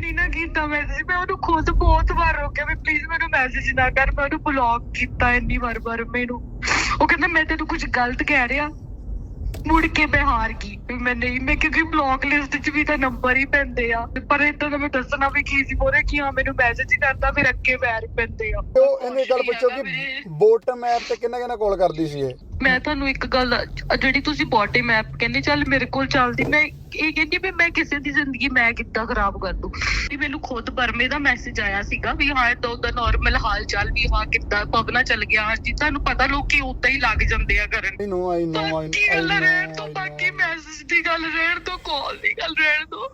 ਨਹੀਂ ਨਾ ਕੀਤਾ ਮੈਸੇਜ ਮੈਂ ਉਹਨੂੰ ਖੁਦ ਬਹੁਤ ਵਾਰ ਰੋਕਿਆ ਵੀ ਪਲੀਜ਼ ਮੈਨੂੰ ਮੈਸੇਜ ਨਾ ਕਰ। ਮੈਂ ਉਹਨੂੰ ਬਲੌਕ ਕੀਤਾ ਇੰਨੀ ਵਾਰ ਵਾਰ ਮੈਨੂੰ। ਉਹ ਕਹਿੰਦਾ ਮੈਂ ਤੈਨੂੰ ਕੁਝ ਗਲਤ ਕਹਿ ਰਿਹਾ। ਮੁੜ ਕੇ ਮੈਂ ਹਾਰ ਗਈ ਵੀ ਮੈਂ ਨਹੀਂ। ਮੈਂ ਕਿਉਂਕਿ ਬਲੌਕ ਲਿਸਟ 'ਚ ਵੀ ਤਾਂ ਨੰਬਰ ਹੀ ਪੈਂਦੇ ਆ। ਪਰ ਇਦਾਂ ਦਾ ਮੈਂ ਦੱਸਣਾ ਵੀ ਕੀ ਸੀ ਮੋਰੇ ਕਿ ਹਾਂ ਮੈਨੂੰ ਮੈਸੇਜ ਹੀ ਕਰਦਾ ਫਿਰ ਅੱਗੇ ਵੈਰ ਪੈਂਦੇ ਆ। ਉਹ ਇਹਨੇ ਗੱਲ ਪੁੱਛੋ ਕਿ ਬੋਟਮ ਐਪ ਤੇ ਕਿੰਨਾ ਕਿੰਨਾ ਕਾਲ ਕਰਦੀ ਸੀ ਇਹ? ਮੈਂ ਤੁਹਾਨੂੰ ਇੱਕ ਗੱਲ ਅ- ਜਿਹੜੀ ਤੁਸੀਂ ਬੋਟਮ ਮੈਪ ਕਹਿੰਦੇ ਚੱਲ ਮੇਰੇ ਕੋਲ ਚੱਲਦੀ ਮੈਂ ਇਹ ਕਹਿੰਦੀ ਵੀ ਮੈਂ ਕਿਸੇ ਦੀ ਜ਼ਿੰਦਗੀ ਮੈਂ ਕਿੱਦਾਂ ਖਰਾਬ ਕਰ ਦੂੰ? ਵੀ ਮੈਨੂੰ ਖੁਦ ਬਰਮੇ ਦਾ ਮੈਸੇਜ ਆਇਆ ਸੀਗਾ ਵੀ ਹਾਂ ਤਾਂ ਉਹਦਾ ਨਾਰਮਲ ਹਾਲ ਚਾਲ ਵੀ ਹਾਂ ਕਿੱਦਾਂ ਪਵਨਾ ਚੱਲ ਗਿਆ ਹਾਂ ਜੀ ਤੁਹਾਨੂੰ ਪਤਾ ਲੋਕੀ ਉਦਾਂ ਹੀ ਲੱਗ ਜਾਂਦੇ ਆ ਕਰਨ। ਆਈ ਨੋ ਆਈ ਨੋ ਆਈ ਬਾਕੀ ਗੱਲ ਰਹਿਣ ਤੋਂ ਬਾਕੀ ਮੈਸੇਜ ਦੀ ਗੱਲ ਰਹਿਣ ਤੋਂ ਕਾਲ ਦੀ ਗੱਲ ਰਹਿਣ ਤੋਂ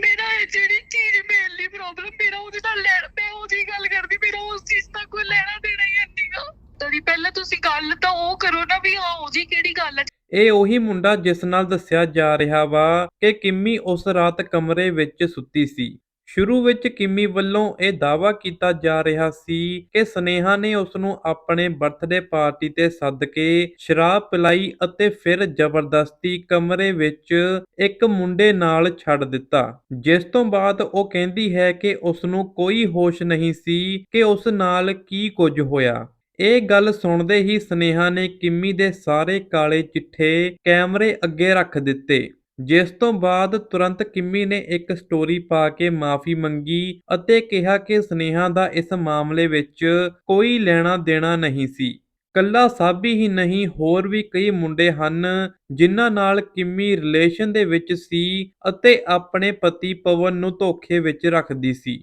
ਮੇਰਾ ਇਹ ਜਿਹੜੀ ਚੀਜ਼ ਮੇਨਲੀ ਪ੍ਰੋਬਲਮ ਮੇਰਾ ਉਹਦੇ ਨਾਲ ਲੈਣ ਮੈਂ ਉਹਦੀ ਗੱਲ ਕਰਦੀ ਮੇਰਾ ਪਹਿਲਾਂ ਤੁਸੀਂ ਗੱਲ ਤਾਂ ਉਹ ਕਰੋ ਨਾ ਵੀ ਹਾਂ ਉਹਦੀ ਕਿਹੜੀ ਗੱਲ ਹੈ? ਇਹ ਉਹੀ ਮੁੰਡਾ ਜਿਸ ਨਾਲ ਦੱਸਿਆ ਜਾ ਰਿਹਾ ਵਾ ਕਿ ਕਿੰਮੀ ਉਸ ਰਾਤ ਕਮਰੇ ਵਿੱਚ ਸੁੱਤੀ ਸੀ। ਸ਼ੁਰੂ ਵਿੱਚ ਕਿੰਮੀ ਵੱਲੋਂ ਇਹ ਦਾਅਵਾ ਕੀਤਾ ਜਾ ਰਿਹਾ ਸੀ ਕਿ ਸਨੇਹਾ ਨੇ ਉਸ ਨੂੰ ਆਪਣੇ ਬਰਥਡੇ ਪਾਰਟੀ ਤੇ ਸੱਦ ਕੇ ਸ਼ਰਾਬ ਪਿਲਾਈ ਅਤੇ ਫਿਰ ਜ਼ਬਰਦਸਤੀ ਕਮਰੇ ਵਿੱਚ ਇੱਕ ਮੁੰਡੇ ਨਾਲ ਛੱਡ ਦਿੱਤਾ। ਜਿਸ ਤੋਂ ਬਾਅਦ ਉਹ ਕਹਿੰਦੀ ਹੈ ਕਿ ਉਸ ਨੂੰ ਕੋਈ ਹੋਸ਼ ਨਹੀਂ ਸੀ ਕਿ ਉਸ ਨਾਲ ਕੀ ਕੁਝ ਹੋਇਆ। ਇਹ ਗੱਲ ਸੁਣਦੇ ਹੀ ਸਨੇਹਾ ਨੇ ਕਿੰਮੀ ਦੇ ਸਾਰੇ ਕਾਲੇ ਚਿੱਠੇ ਕੈਮਰੇ ਅੱਗੇ ਰੱਖ ਦਿੱਤੇ, ਜਿਸ ਤੋਂ ਬਾਅਦ ਤੁਰੰਤ ਕਿੰਮੀ ਨੇ ਇੱਕ ਸਟੋਰੀ ਪਾ ਕੇ ਮਾਫੀ ਮੰਗੀ ਅਤੇ ਕਿਹਾ ਕਿ ਸਨੇਹਾ ਦਾ ਇਸ ਮਾਮਲੇ ਵਿੱਚ ਕੋਈ ਲੈਣਾ ਦੇਣਾ ਨਹੀਂ ਸੀ। ਕੱਲਾ ਸਾਬੀ ਹੀ ਨਹੀਂ, ਹੋਰ ਵੀ ਕਈ ਮੁੰਡੇ ਹਨ ਜਿਨ੍ਹਾਂ ਨਾਲ ਕਿੰਮੀ ਰਿਲੇਸ਼ਨ ਦੇ ਵਿੱਚ ਸੀ ਅਤੇ ਆਪਣੇ ਪਤੀ ਪਵਨ ਨੂੰ ਧੋਖੇ ਵਿੱਚ ਰੱਖਦੀ ਸੀ।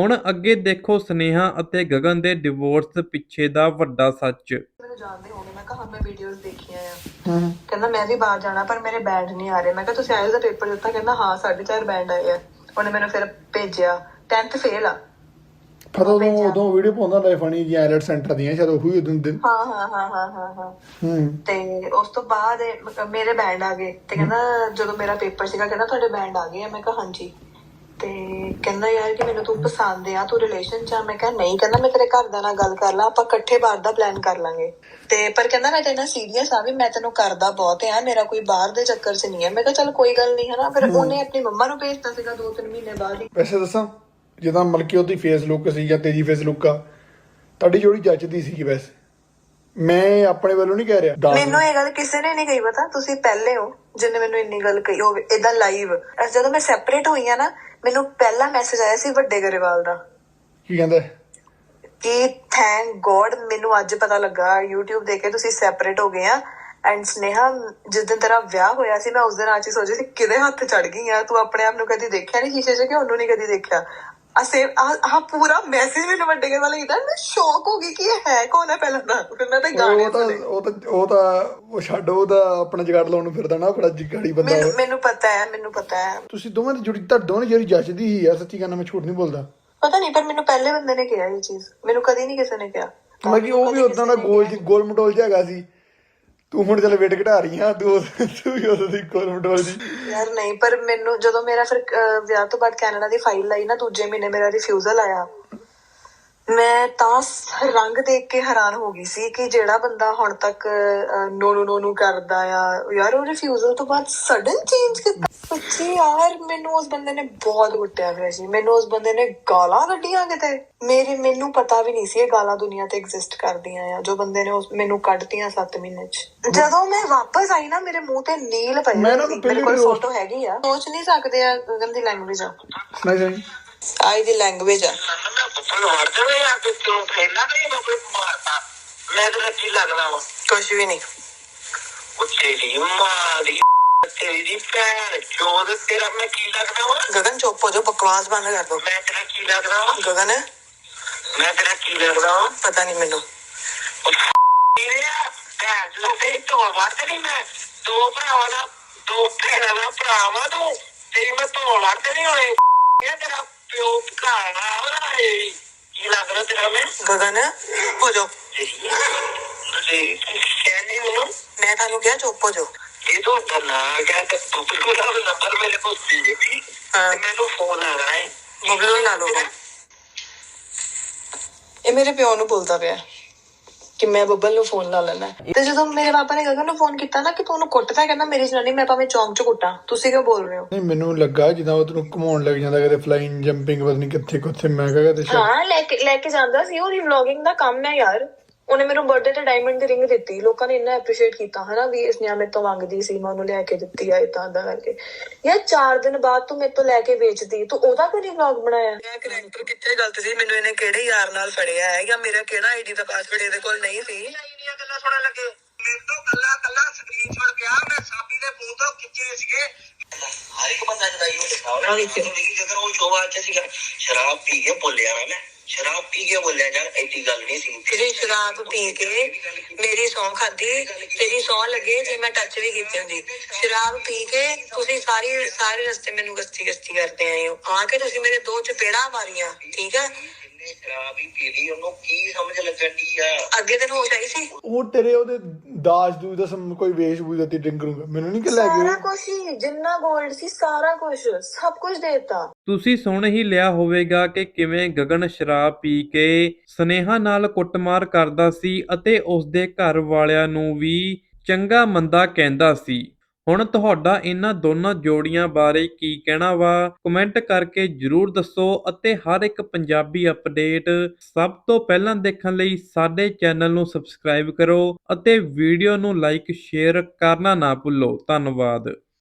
ਹੁਣ ਅੱਗੇ ਦੇਖੋ ਸਨੇਹਾ ਅਤੇ ਗਗਨ ਦੇ ਡਿਵੋਰਸ ਪਿੱਛੇ ਦਾ ਵੱਡਾ ਸੱਚ। ਮੈਨੂੰ ਜਾਣਦੇ ਹੋਗੇ ਮੈਂ ਕਿਹਾ ਹਾਂ ਮੈਂ ਵੀਡੀਓਜ਼ ਦੇਖੀਆਂ ਆ। ਹੂੰ ਕਹਿੰਦਾ ਮੈਂ ਵੀ ਬਾਹਰ ਜਾਣਾ ਪਰ ਮੇਰੇ ਬੈਂਡ ਨਹੀਂ ਆ ਰਹੇ। ਮੈਂ ਕਿਹਾ ਤੁਸੀਂ ਆਇਲਸ ਦਾ ਪੇਪਰ ਦਿੱਤਾ ਕਹਿੰਦਾ ਹਾਂ 4.5 ਬੈਂਡ ਆਏ ਆ। ਉਹਨੇ ਮੈਨੂੰ ਫਿਰ ਭੇਜਿਆ। 10th ਫੇਲ ਆ। ਫਿਰ ਉਦੋਂ ਉਦੋਂ ਵੀਡੀਓ ਪਾਉਂਦਾ ਹੁੰਦਾ ਫਣੀ ਜੀ ਆਇਲਟ ਸੈਂਟਰ ਦੀਆਂ ਸ਼ਾਇਦ ਉਹੀ ਉਦੋਂ ਦਿਨ। ਹਾਂ ਹਾਂ ਹਾਂ ਹਾਂ ਹਾਂ ਹਾਂ। ਹੂੰ ਤੇ ਉਸ ਤੋਂ ਬਾਅਦ ਇਹ ਮੇਰੇ ਬੈਂਡ ਆ ਗਏ। ਤੇ ਕਹਿੰਦਾ ਜਦੋਂ ਮੇਰਾ ਪੇਪਰ ਸੀਗਾ ਕਹਿੰਦਾ ਤੁਹਾਡੇ ਬੈਂਡ ਆ ਗਏ ਆ? ਮੈਂ ਕਿਹਾ ਹਾਂਜੀ। ਤੇ ਕਹਿੰਦਾ ਯਾਰ ਕਿ ਮੈਨੂੰ ਤੂੰ ਪਸੰਦ ਆ ਤੂੰ ਰਿਲੇਸ਼ਨ ਚ ਆ। ਮੈਂ ਕਿਹਾ ਨਹੀਂ ਕਹਿੰਦਾ ਮੈਂ ਤੇਰੇ ਘਰਦਿਆਂ ਨਾਲ ਗੱਲ ਕਰ ਲਾਂ ਆਪਾਂ ਇਕੱਠੇ ਬਾਹਰ ਦਾ ਪਲਾਨ ਕਰ ਲਾਂਗੇ। ਤੇ ਪਰ ਕਹਿੰਦਾ ਮੈਂ ਤੇਰੇ ਨਾਲ ਸੀਰੀਅਸ ਆ ਵੀ ਮੈਂ ਤੈਨੂੰ ਕਰਦਾ ਬਹੁਤ ਆ ਮੇਰਾ ਕੋਈ ਬਾਹਰ ਦੇ ਚੱਕਰ ਚ ਨਹੀਂ ਹੈ ਮੈਂ ਕਿਹਾ ਚੱਲ ਕੋਈ ਗੱਲ ਨਹੀਂ ਹਨਾ? ਫਿਰ ਉਹਨੇ ਆਪਣੀ ਮੰਮਾ ਨੂੰ ਭੇਜਤਾ ਸੀਗਾ ਦੋ ਤਿੰਨ ਮਹੀਨੇ ਬਾਅਦ ਹੀ। ਵੈਸੇ ਦੱਸਾਂ ਜਿੱਦਾਂ ਮਲਕੀ ਉਹਦੀ ਫੇਸ ਲੁੱਕ ਸੀ ਜਾਂ ਤੇਰੀ ਫੇਸ ਲੁੱਕ ਆ ਤੁਹਾਡੀ ਜੋੜੀ ਜੱਜਦੀ ਸੀ ਵੈਸੇ। ਮੈਂ ਆਪਣੇ ਵੱਲੋਂ ਨਹੀਂ ਕਹਿ ਰਿਹਾ। ਮੈਨੂੰ ਇਹ ਗੱਲ ਕਿਸੇ ਨੇ ਨਹੀਂ ਕਹੀ ਪਤਾ? ਤੁਸੀਂ ਪਹਿਲੇ ਹੋ ਜਿੰਨੇ ਮੈਨੂੰ ਇੰਨੀ ਗੱਲ ਕਹੀ ਹੋਵੇ ਇਦਾਂ ਲਾਈਵ ਜਦੋਂ ਮੈਂ ਸੈਪਰੇਟ ਹੋਈ ਆ ਨਾ ਮੈਨੂੰ ਪਹਿਲਾ ਮੈਸੇਜ ਆਇਆ ਸੀ ਵੱਡੇ ਗਰੇਵਾਲ ਦਾ। ਕੀ ਕਹਿੰਦਾ? ਕਿ ਥੈਂਕ ਗੋਡ ਮੈਨੂੰ ਅੱਜ ਪਤਾ ਲੱਗਾ YouTube ਦੇਖ ਕੇ ਤੁਸੀਂ ਸੈਪਰੇਟ ਹੋ ਗਏ ਆ। ਐਂਡ ਸਨੇਹਾ ਜਿਸ ਦਿਨ ਤੇਰਾ ਵਿਆਹ ਹੋਇਆ ਸੀ ਮੈਂ ਉਸ ਦਿਨ ਹੀ ਸੋਚੀ ਸੀ ਕਿਹਦੇ ਹੱਥ ਚੜ ਗਈ ਆ? ਤੂੰ ਆਪਣੇ ਆਪ ਨੂੰ ਕਦੀ ਦੇਖਿਆ ਨਹੀਂ ਸ਼ੀਸ਼ੇ 'ਚ ਕਿ ਉਹਨੂੰ ਨਹੀਂ ਕਦੀ ਦੇਖਿਆ? ਅਸੇ ਆ ਪੂਰਾ ਮੈਸੇਜ ਮੈਨੂੰ ਵੱਡੇ ਗਰੇਵਾਲ ਵਾਲੇ ਕੀਤਾ ਮੈਂ ਸ਼ੌਕ ਹੋ ਗਈ ਕਿ ਇਹ ਹੈ ਕੌਣ ਹੈ ਪਹਿਲਾਂ ਤਾਂ। ਫਿਰ ਮੈਂ ਤਾਂ ਗਾਣੇ ਉਹ ਤਾਂ ਉਹ ਤਾਂ ਉਹ ਤਾਂ ਉਹ ਛੱਡ ਉਹਦਾ ਆਪਣਾ ਜਗਾੜ ਲਾਉਣ ਨੂੰ ਫਿਰਦਾ ਨਾ ਬੜਾ ਜਿਗਾੜੀ ਬੰਦਾ ਮੈਨੂੰ ਪਤਾ ਹੈ ਮੈਨੂੰ ਪਤਾ ਹੈ। ਤੁਸੀਂ ਦੋਵਾਂ ਦੀ ਜੁੜੀ ਤਾਂ ਦੋਵਾਂ ਦੀ ਜਿਹੜੀ ਜੱਜਦੀ ਹੀ ਆ ਸੱਚੀ ਗੱਲ ਮੈਂ ਝੂਠ ਨਹੀਂ ਬੋਲਦਾ। ਪਤਾ ਨਹੀਂ ਪਰ ਮੈਨੂੰ ਪਹਿਲੇ ਬੰਦੇ ਨੇ ਕਿਹਾ ਇਹ ਚੀਜ਼। ਮੈਨੂੰ ਕਦੀ ਨਹੀਂ ਕਿਸੇ ਨੇ ਕਿਹਾ। ਮੈਂ ਕਿ ਉਹ ਵੀ ਉਦਾਂ ਦਾ ਗੋਲ ਗੋਲ ਮਟੋਲ ਜਿਹਾ ਹੈਗਾ ਸੀ। ਤੂੰ ਹੁਣ ਚੱਲ ਵੇਟ ਘਟਾ ਰਹੀ ਆ ਤੂੰ ਉਸ- ਤੂੰ ਵੀ ਉਸ ਦੀ ਗੋਲ ਮਟੋਲ ਯਾਰ ਨਹੀਂ ਪਰ ਮੈਨੂੰ ਜਦੋਂ ਮੇਰਾ ਫਿਰ ਅਹ, ਵਿਆਹ ਤੋਂ ਬਾਅਦ ਕੈਨੇਡਾ ਦੀ ਫਾਈਲ ਆਈ ਨਾ ਦੂਜੇ ਮਹੀਨੇ ਮੇਰਾ ਰਿਫਿਊਜ਼ਲ ਆਇਆ। ਮੈਂ ਤਾਂ ਰੰਗ ਦੇਖ ਕੇ ਹੈਰਾਨ ਹੋ ਗਈ ਸੀ ਕਿ ਜਿਹੜਾ ਬੰਦਾ ਹੁਣ ਤੱਕ ਨੋ ਨੋ ਨੋ ਨੋ ਕਰਦਾ ਆ ਯਾਰ ਉਹ ਰਿਫਿਊਜ਼ਲ ਤੋਂ ਬਾਅਦ ਸਡਨ ਚੇਂਜ ਕੀਤਾ। ਸੱਚੀ ਯਾਰ ਮੈਨੂੰ ਉਸ ਬੰਦੇ ਨੇ ਬਹੁਤ ਕੁੱਟਿਆ ਹੋਇਆ ਸੀ। ਮੈਨੂੰ ਉਸ ਬੰਦੇ ਨੇ ਗਾਲਾਂ ਕੱਢੀਆਂ ਕਿਤੇ। ਮੇਰੇ ਮੈਨੂੰ ਪਤਾ ਵੀ ਨਹੀਂ ਸੀ ਇਹ ਗਾਲਾਂ ਦੁਨੀਆ ਤੇ ਐਗਜ਼ਿਸਟ ਕਰਦੀਆਂ ਆ ਜੋ ਬੰਦੇ ਨੇ ਮੈਨੂੰ ਕੱਢਤੀਆਂ 7 ਮਹੀਨੇ ਚ। ਜਦੋਂ ਮੈਂ ਵਾਪਸ ਆਈ ਨਾ ਮੇਰੇ ਮੂੰਹ ਤੇ ਨੀਲ ਪਈ ਮੇਰੇ ਕੋਲ ਫੋਟੋ ਹੈਗੀ ਆ। ਸੋਚ ਨਹੀਂ ਸਕਦੇ ਆ ਗੰਦੀ ਲੈਂਗੁਏਜ ਆ। ਨਹੀਂ ਆਈ ਦੀ ਲੈਂਗੁਏਜ ਆ। ਮੈਂ ਪੁੱਪਲ ਮਾਰ ਦੇਵੇ ਆ ਕਿ ਤੂੰ ਫੇਰਨਾ ਨਹੀਂ ਮੈਂ ਕੋਈ ਮਾਰਤਾ ਮੈਂ ਤੇ ਕੀ ਲੱਗਦਾ ਵਾ? ਕੁਝ ਵੀ ਨਹੀਂ। ਉਹ ਤੇਰੀ ਮਾਂ ਦੀ ਤੇਰੀ ਦੀ ਭੈਣ ਚੋਦ ਤੇਰਾ ਮੈਂ ਕੀ ਲੱਗਦਾ ਵਾ? ਗਗਨ ਚੁੱਪ ਹੋ ਜਾ ਬਕਵਾਸ ਬੰਦ ਕਰ ਦੋ ਮੈਂ ਤੇਰਾ ਕੀ ਲੱਗਦਾ ਵਾ? ਗਗਨ? ਮੈਂ ਤੇਰਾ ਕੀ ਲੱਗਦਾ ਵਾ? ਪਤਾ ਨਹੀਂ ਮੈਨੂੰ। ਤੇਰੇ ਭੈਣ ਚੋਦ ਤੇ ਢੋਲ ਵੜਦੇ ਨਹੀਂ ਮੈਂ। ਦੋ ਭਰਾਵਾਂ ਦਾ ਦੋ ਭੈਣਾਂ ਦਾ ਭਰਾ ਵਾ ਤੂੰ। ਤੇਰੀ ਮੈਂ ਢੋਲ ਵੜਦੇ ਨਹੀਂ ਹੋਏ ਇਹ ਤੇਰਾ? ਪਿਓ ਭਰਾ ਵਾ ਇਹ ਕੀ ਲੱਗਦਾ ਤੇਰਾ ਮੈਂ ਗਗਨ ਹੋ ਜਾ ਤੁਸੀਂ ਕਹਿੰਦੇ ਮੈਨੂੰ ਮੈਂ ਤੁਹਾਨੂੰ ਕਿਹਾ ਚੁੱਪ ਹੋ ਜਾ ਇਹ ਤੋਂ ਡਰਨਾ ਗਿਆ ਤੂੰ ਬਿਲਕੁਲ ਨੰਬਰ ਮੇਰੇ ਕੋਲ ਸੀ ਜੀ ਹਾਂ। ਤੇ ਮੈਨੂੰ ਫੋਨ ਆ ਰਿਹਾ ਹੈ ਮੋਬਾਈਲ ਲਾ ਲਓ ਇਹ ਮੇਰੇ ਪਿਓ ਨੂੰ ਬੋਲਦਾ ਪਿਆ ਕਿ ਮੈਂ ਬੱਬਲ ਨੂੰ ਫੋਨ ਲਾ ਲੈਣਾ। ਤੇ ਜਦੋਂ ਮੇਰੇ ਪਾਪਾ ਨੇ ਗਗਨ ਨੂੰ ਫੋਨ ਕੀਤਾ ਨਾ ਕਿ ਤੂੰ ਉਹਨੂੰ ਕੁੱਟਦਾ ਕਹਿੰਦਾ ਮੇਰੀ ਜਨਾਨੀ ਮੈਂ ਭਾਵੇਂ ਚੌਂਕ 'ਚ ਕੁੱਟਾਂ। ਤੁਸੀਂ ਕਿਉਂ ਬੋਲ ਰਹੇ ਹੋ? ਨਹੀਂ ਮੈਨੂੰ ਲੱਗਾ ਜਿੱਦਾਂ ਉਹ ਤੈਨੂੰ ਘੁਮਾਉਣ ਲੱਗ ਜਾਂਦਾ ਕਦੇ ਫਲਾਈਂਗ ਜੰਪਿੰਗ ਪਤਾ ਨਹੀਂ ਕਿੱਥੇ ਕਿੱਥੇ। ਮੈਂ ਕਹਾਂ ਤੇ ਹਾਂ ਲੈ ਕੇ ਲੈ ਕੇ ਜਾਂਦਾ ਸੀ। ਉਹਦੀ ਵਲੌਗਿੰਗ ਦਾ ਕੰਮ ਹੈ ਯਾਰ। ਉਹਨੇ ਮੈਨੂੰ ਬਰਥਡੇ ਤੇ ਡਾਇਮੰਡ ਦੀ ਰਿੰਗ ਦਿੱਤੀ। ਲੋਕਾਂ ਨੇ ਇੰਨਾ ਐਪਰੀਸ਼ੀਏਟ ਕੀਤਾ ਹਨਾ ਵੀ ਇਸ ਨੇ ਮੇਰੇ ਤੋਂ ਮੰਗਦੀ ਸੀ ਮੈਂ ਉਹਨੂੰ ਲੈ ਕੇ ਦਿੱਤੀ ਆ ਇਦਾਂ ਦਾ ਕਰਕੇ। ਯਾਰ 4 ਦਿਨ ਬਾਅਦ ਤੂੰ ਮੇਰੇ ਤੋਂ ਲੈ ਕੇ ਵੇਚਦੀ ਤੂੰ ਉਹਦਾ ਕੋਈ ਵਲੌਗ ਬਣਾਇਆ? ਇਹ ਕਰੈਕਟਰ ਕਿੱਥੇ ਗਲਤ ਸੀ? ਮੈਨੂੰ ਇਹਨੇ ਕਿਹੜੇ ਯਾਰ ਨਾਲ ਫੜਿਆ ਹੈ? ਜਾਂ ਮੇਰਾ ਕਿਹੜਾ ਆਈਡੀ ਦਾ ਪਾਸਵਰਡ ਇਹਦੇ ਕੋਲ ਨਹੀਂ ਸੀ? ਇੰਨੀਆਂ ਗੱਲਾਂ ਸੁਣਨ ਲੱਗੇ। ਮੇਰੇ ਤੋਂ ਕੱਲਾ ਕੱਲਾ ਸਕਰੀਨਸ਼ਾਟ ਪਿਆ ਮੈਂ ਸਾਬੀ ਦੇ ਫੋਨ ਤੋਂ ਖਿੱਚੇ ਸੀਗੇ। ਹਰ ਇੱਕ ਬੰਦਾ ਜਦਾ ਇਹੋ ਲਿਖਾ ਹੋਣਾ ਜੇਕਰ ਉਹ ਸ਼ੋਭਾ ਚ ਸੀਗਾ ਸ਼ਰਾਬ ਪੀ ਕੇ ਬੋਲਿਆ ਨਾ ਮੈਂ। ਸ਼ਰਾਬ ਪੀ ਕੇ ਬੋਲਿਆ ਜਾਂ ਐਡੀ ਗੱਲ ਨਹੀਂ ਸੀ। ਤੁਸੀਂ ਸ਼ਰਾਬ ਪੀ ਕੇ ਮੇਰੀ ਸੌਂ ਖਾਦੀ ਤੇਰੀ ਸੌਂ ਲੱਗੇ ਜੇ ਮੈਂ ਟੱਚ ਵੀ ਕੀਤੀ ਹੁੰਦੀ। ਸ਼ਰਾਬ ਪੀ ਕੇ ਤੁਸੀਂ ਸਾਰੀ ਸਾਰੇ ਰਸਤੇ ਮੈਨੂੰ ਗਸਤੀ ਗਸਤੀ ਕਰਦੇ ਆਏ ਹੋ। ਆ ਕੇ ਤੁਸੀਂ ਮੇਰੇ ਦੋ ਚਪੇੜਾ ਮਾਰੀਆਂ ਠੀਕ ਹੈ ਇਹਨੇ ਸ਼ਰਾਬ ਹੀ ਪੀ ਲਈ ਉਹਨੂੰ ਕੀ ਸਮਝ ਲੱਗਣ ਦੀ ਆ? ਅੱਗੇ ਦਿਨ ਹੋਸ਼ ਆਈ ਸੀ? ਉਹ ਤੇਰੇ ਉਹਦੇ ਦਾਜ ਦੂਜ ਦਾ ਸਮ- ਕੋਈ ਵੇਸ਼ ਬੂਝ ਦਾ ਤੀ ਡਰਿੰਕ ਮੈਨੂੰ ਨਹੀਂ ਕਿ ਲੈ ਸਾਰਾ ਕੇ ਕੁਝ ਹੀ ਜਿੰਨਾ 골ਡ ਸੀ ਸਾਰਾ ਕੁਝ ਸਭ ਕੁਝ ਦੇਤਾ। ਤੁਸੀਂ ਸੁਣ ਹੀ ਲਿਆ ਹੋਵੇਗਾ ਕਿ ਕਿਵੇਂ ਗਗਨ ਸ਼ਰਾਬ ਪੀ ਕੇ ਸਨੇਹਾ ਨਾਲ ਕੁੱਟਮਾਰ ਕਰਦਾ ਸੀ ਅਤੇ ਉਸਦੇ ਘਰ ਵਾਲਿਆਂ ਨੂੰ ਵੀ ਚੰਗਾ ਮੰਦਾ ਕਹਿੰਦਾ ਸੀ। ਹੁਣ ਤੁਹਾਡਾ ਇਹਨਾਂ ਦੋਨਾਂ ਜੋੜੀਆਂ ਬਾਰੇ ਕੀ ਕਹਿਣਾ ਵਾ? ਕਮੈਂਟ ਕਰਕੇ ਜਰੂਰ ਦੱਸੋ ਅਤੇ ਹਰ ਇੱਕ ਪੰਜਾਬੀ ਅਪਡੇਟ ਸਭ ਤੋਂ ਪਹਿਲਾਂ ਦੇਖਣ ਲਈ ਸਾਡੇ ਚੈਨਲ ਨੂੰ ਸਬਸਕ੍ਰਾਈਬ ਕਰੋ ਅਤੇ ਵੀਡੀਓ ਨੂੰ ਲਾਈਕ ਸ਼ੇਅਰ ਕਰਨਾ ਨਾ ਭੁੱਲੋ। ਧੰਨਵਾਦ।